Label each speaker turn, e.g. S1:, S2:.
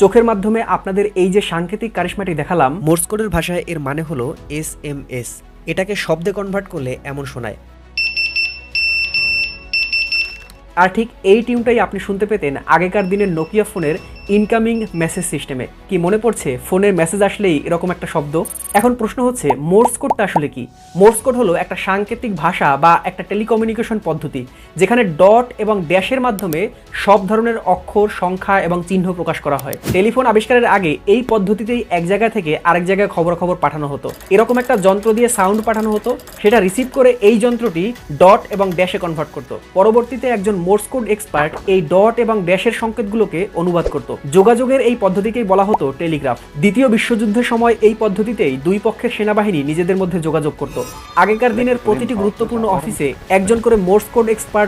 S1: চোখের মাধ্যমে আপনাদের এই যে সাংকেতিক কারিশমাটি দেখালাম মোর্স কোডের ভাষায় এর মানে হলো এস এম এস এটাকে শব্দে কনভার্ট করলে এমন শোনায়। আর ঠিক এই টিউনটাই আপনি শুনতে পেতেন আগেকার দিনের নোকিয়া ফোনের ইনকামিং মেসেজ সিস্টেমে কি মনে পড়ছে? ফোনের মেসেজ আসলেই এরকম একটা শব্দ? এখন প্রশ্ন হচ্ছে মোর্স কোডটা আসলে কি? মোর্স কোড হলো একটা সাংকেতিক ভাষা বা একটা টেলিকমিউনিকেশন পদ্ধতি, যেখানে ডট এবং ড্যাশের মাধ্যমে সব ধরনের অক্ষর, সংখ্যা এবং চিহ্ন প্রকাশ করা হয়। টেলিফোন আবিষ্কারের আগে এই পদ্ধতিতেই এক জায়গা থেকে আরেক জায়গায় খবর খবর পাঠানো হতো। এরকম একটা যন্ত্র দিয়ে সাউন্ড পাঠানো হতো, সেটা রিসিভ করে এই যন্ত্রটি ডট এবং ড্যাশে কনভার্ট করত। পরবর্তীতে একজন মোর্স কোড এক্সপার্ট এই ডট এবং ড্যাশের সংকেতগুলোকে অনুবাদ করত। যোগাযোগের এই পদ্ধতিকেই বলা হতো টেলিগ্রাফ। দ্বিতীয় বিশ্বযুদ্ধের সময় এই পদ্ধতিতেই দুই পক্ষের সেনাবাহিনী নিজেদের মধ্যে যোগাযোগ করত। আগেকার দিনের প্রতিটি গুরুত্বপূর্ণ অফিসে একজন করে মোর্স কোড এক্সপার্ট